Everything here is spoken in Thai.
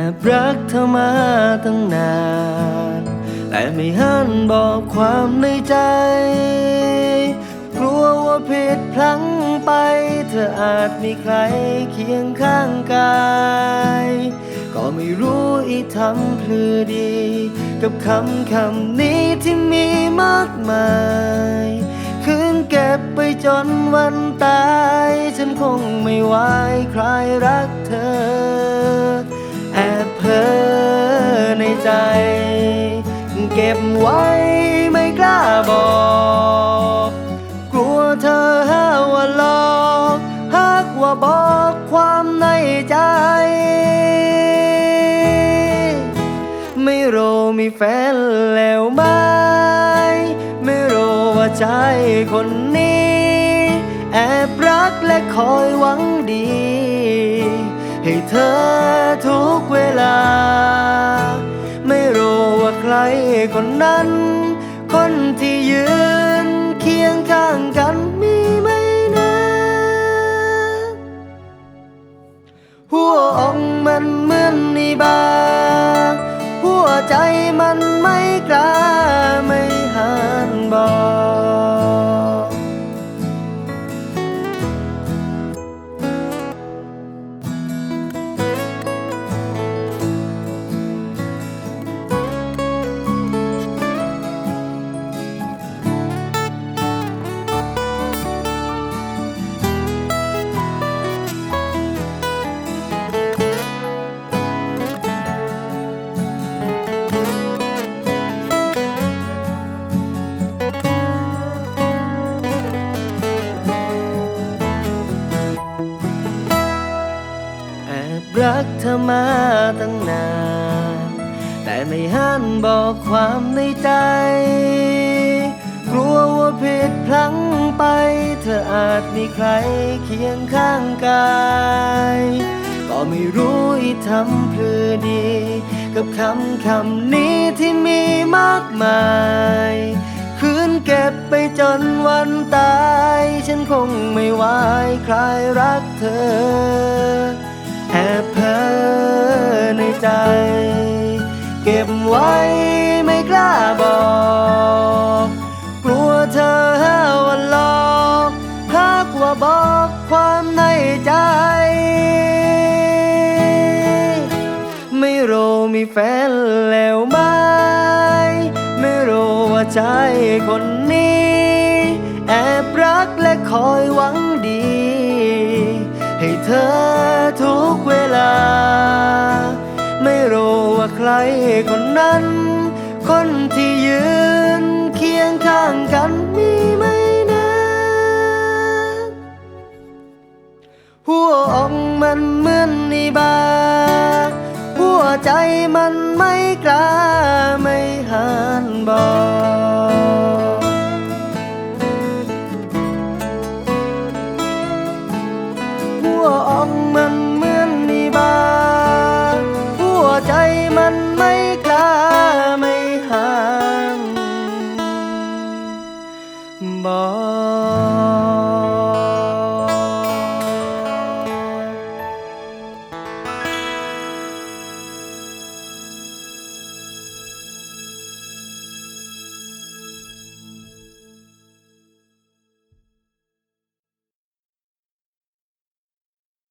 แอบรักเธอมาตั้งนาน แต่ไม่หันบอกความในใจ กลัวว่าผิดพลั้งไป เธออาจมีใครเคียงข้างกาย ก็ไม่รู้อีทำพลือดี กับคำคำนี้ที่มีมากมายคืนเก็บไปจนวันตาย ฉันคงไม่ไหวใครรักเธอ แอบเพ้อในใจ เก็บไว้ไม่กล้าบอก กลัวเธอหาว่าหลอกหากว่าบอกความในใจ ไม่รู้มีแฟนแล้วไหมไม่รู้ว่าใจคนนี้ แอบรักและคอยหวังดี ให้เธอ คนนั้น คนที่ยืนเคียงข้างกันมีไหมนะหัวองมันเหมือน รักเธอมาตั้งนาน แต่ไม่หันบอกความในใจ กลัวว่าผิดพลั้งไป เธออาจมีใครเคียงข้างกาย ก็ไม่รู้อีทำเพื่อดี กับคำคำนี้ที่มีมากมายคืนเก็บไปจนวันตาย ฉันคงไม่ไหวใครรักเธอ บเพ้อในใจ เก็บไว้ไม่กล้าบอก กลัวเธอว่าหลอกหากว่าบอกความในใจ ไม่รู้มีแฟนแล้วไหม ไม่รู้ว่าใจคนนี้ แอบรักและคอยหวังดี ให้เธอ รคนนั้น คนที่ยืนเคียงข้างกันมีไหมนะหัวอกมันเหมือนนิบา หัวใจมันไม่กล้าไม่หันบอกหัวอกมัน